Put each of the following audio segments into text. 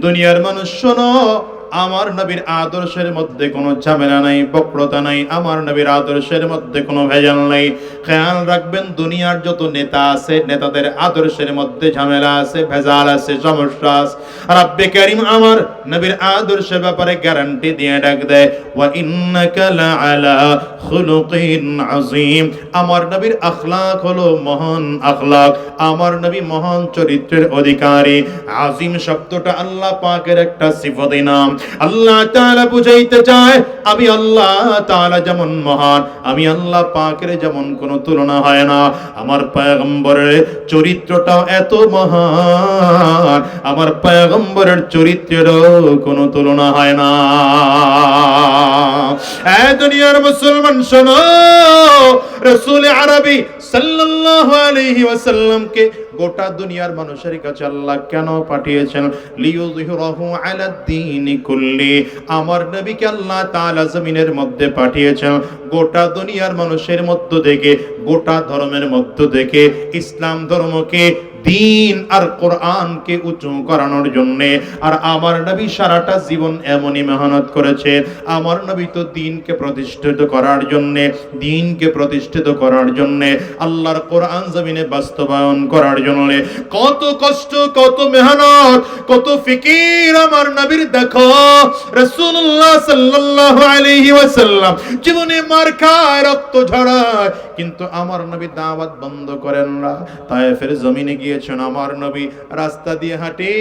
দুনিয়ার মানুষ, শোনো, আমার নবীর আদর্শের মধ্যে কোনো ঝামেলা নাই, বক্রতা নাই, আমার নবীর আদর্শের মধ্যে কোনো ভেজাল নাই। খেয়াল রাখবেন, দুনিয়ার যত নেতা আছে, নেতাদের আদর্শের মধ্যে ঝামেলা আছে, ভেজাল আছে, সমস্যা আছে। রাব্বে কারীম আমার নবীর আদর্শের ব্যাপারে গ্যারান্টি দিয়ে ডাক দেয়, ওয়া ইন্নাকা লাআলা খুলুকিন আযীম। আমার নবীর আখলাক হলো মহান আখলাক আমার নবী মহান চরিত্রের অধিকারী। আজিম শব্দটা আল্লাহ পাকের একটা সিফতি নাম। আল্লাহ তাআলা বুঝাইতে চায়, আমি আল্লাহ তাআলা যেমন মহান, আমি আল্লাহ পাকের যেমন কোনো তুলনা হয় না। আমার পয়গম্বরের চরিত্রটা এত মহান, আমার পয়গম্বরের চরিত্রেরও কোনো তুলনা হয় না। এ দুনিয়ার মুসলমান, শোনো, রসুল আরবি সাল্লাল্লাহু আলাইহি ওয়াসাল্লামকে গোটা দুনিয়ার মানুষের কাছে আল্লাহ কেন পাঠিয়েছেন? লিউযহিরাহু আলা দ্বীনি কুল্লি। আমার নবীকে আল্লাহ তাআলা জমিনের মধ্যে পাঠিয়েছেন। গোটা দুনিয়ার মানুষের মধ্য থেকে, গোটা ধর্মের মধ্য থেকে। ইসলাম ধর্মকে দিন আর কোরআনকে উঁচু করানোর জন্য। আর আমার নবী সারাটা জীবন এমনই মেহনত করেছে। আমার নবী তো দিনকে প্রতিষ্ঠিত করার জন্য, দিনকে প্রতিষ্ঠিত করার জন্য, আল্লাহর কোরআন জমিনে বাস্তবায়ন করার জন্য। কত কষ্ট, কত মেহনত, কত ফিকির আমার নবীর দেখো। রাসূলুল্লাহ সাল্লাল্লাহু আলাইহি ওয়াসাল্লাম জীবনে মার খায়, রক্ত ঝরায় কিন্তু আমার নবী দাওয়াত বন্ধ করেন না। তায়েফের জমিনে গিয়েছেন আমার নবী, রাস্তা দিয়ে হাঁটে।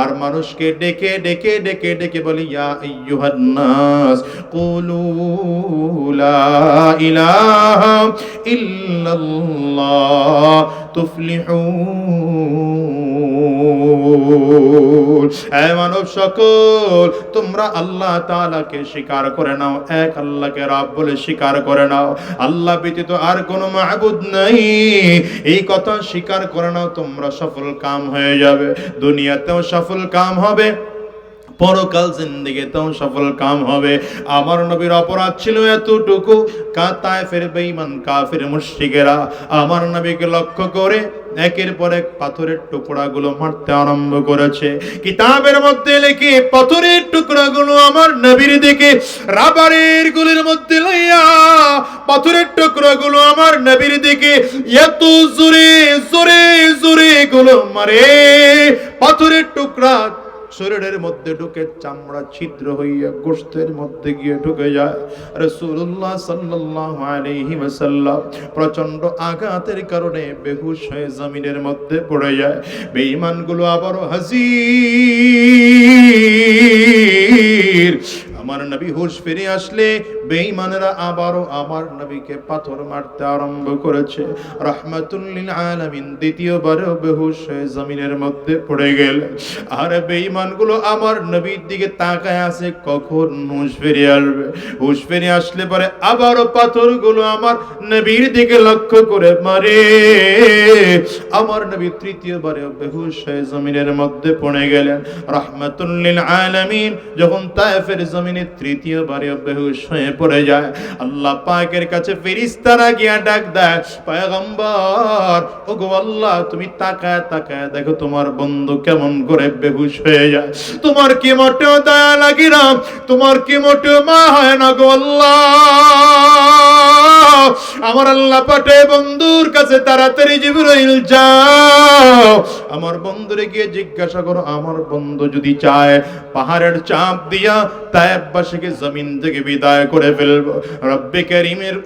আর মানুষকে ডেকে ডেকে ডেকে ডেকে বলি, ইয়া আইয়ুহান নাস কুলু লা ইলাহা ইল্লাল্লাহ তুফলিহুন এ মানব সকল, তোমরা আল্লাহ তাআলাকে স্বীকার করে নাও, এক আল্লাহকে রব বলে স্বীকার করে নাও। আল্লাহ ব্যতীত আর কোনো মাহবুদ নাই। এই কথা স্বীকার করে নাও, তোমরা সফল কাম হয়ে যাবে। দুনিয়াতেও সফল কাম হবে, পরকাল জিন্দিগিতেও সফল কাম হবে। আমার নবীর অপরাধ ছিল এতটুকু কাতায় ফের বেঈমান, কাফির মুশরিকেরা। আমার নবীকে লক্ষ্য করে একের পর এক পাথরের টুকরাগুলো মারতে আরম্ভ করেছে। কিতাবের মধ্যে লেখে, পাথরের টুকরাগুলো আমার নবীর দিকে রাবারের গুলির মধ্যে লইয়া, পাথরের টুকরা গুলো আমার নবীর দিকে এত জোরে জোরে জোরে গুলো মারে। পাথরের টুকরা শরীরের মধ্যে ঢুকে চামড়া ছিদ্র হইয়া গোষ্ঠের মধ্যে গিয়ে ঢুকে যায়। রসুল্লাহ সাল্লাহ আলহি ওয়াসাল্লাম প্রচণ্ড আঘাতের কারণে বেহুশ হয়ে জমিনের মধ্যে পড়ে যায়। বেঈমানগুলো আবারও হাজির। আমার নবী হুশ ফিরে আসলে বেঈমানেরা আবারও আমার নবীকে পাথর মারতে আরম্ভ করেছে। রহমাতুল্লিল আলামিন দ্বিতীয়বারও বেহুশ হয়ে জমিনের মধ্যে পড়ে গেল আর বেঈমানগুলো আমার নবীর দিকে তাকায় আছে, কখন হুশ ফিরে আসবে? হুশ ফিরে আসলে পরে আবারও পাথরগুলো আমার নবীর দিকে লক্ষ্য করে মারে। আমার নবী তৃতীয়বারে বেহুশ হয়ে জমিনের মধ্যে পড়ে গেলেন। রহমাতুল্লিল আলামিন যখন তায়েফের জমিনে তৃতীয়বারে বেহুশ হয়ে পড়ে যায়। আল্লাহ পাকের কাছে ফেরিস্তারা গিয়া ডাক দেয়, পয়গম্বর, ওগো আল্লাহ, তুমি তাকায় তাকায় দেখো তোমার বন্ধু কেমন করে বেহুশ হয়ে যায়। তোমার কি মোটেও দয়া লাগি না? তোমার কি মোটেও মা হয় না গো আল্লাহ? আমার আল্লাহ পাঠে বন্ধুর কাছে তাড়াতাড়ি জিবরাইল যাও। আমার বন্ধুরে গিয়ে জিজ্ঞাসা করো, আমার বন্ধু যদি চায় পাহাড়ের চাপ দিয়া জমিন থেকে বিদায় করে ফেলব। রব্বে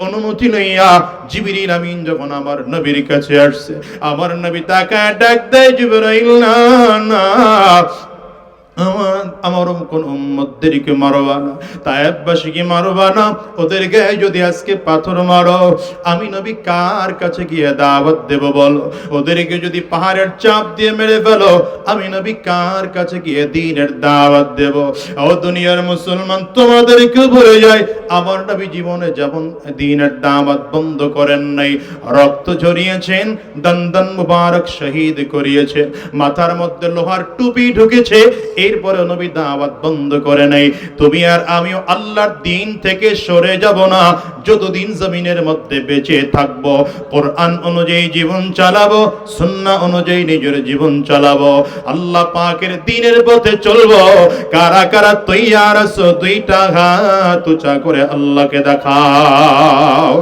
অনুমতি লইয়া জিবরিল আমিন যখন আমার নবীর কাছে আসছে, আমার নবী তাকায় ডাক দেয়, জিবরাইল, না না। আমার কোন মারবা না মারবা না। ওদের গায়ে যদি আজকে পাথর মারো, আমি নবী কার কাছে গিয়ে দাওয়াত দেব বলো? ওদেরকে যদি পাহাড়ের চাপ দিয়ে মেরে ফেলো, আমি নবী কার কাছে গিয়ে দিনের দাওয়াত দেব? ও দুনিয়ার মুসলমান, তোমাদেরকে বলে যায় আমার নবী জীবনে যেমন দিনের দাওয়াত বন্ধ করেন নাই, রক্ত ঝরিয়েছেন, দন্দন মুবারক শহীদ করিয়েছেন, মাথার মধ্যে লোহার টুপি ঢুকেছে এরপরে নবী দাওয়াত বন্ধ করে নাই। তুমি আর আমিও আল্লাহর দিন থেকে সরে যাব না। যতদিন জমিনের মধ্যে বেঁচে থাকব, কোরআন অনুযায়ী জীবন চালাবো সুন্নাহ অনুযায়ী নিজের জীবন চালাবো, আল্লাহ পাকের দিনের পথে চলবো। কারা কারা তৈয়ার আছো, দুইটা হাত উঁচা করে আল্লাহকে দেখাও।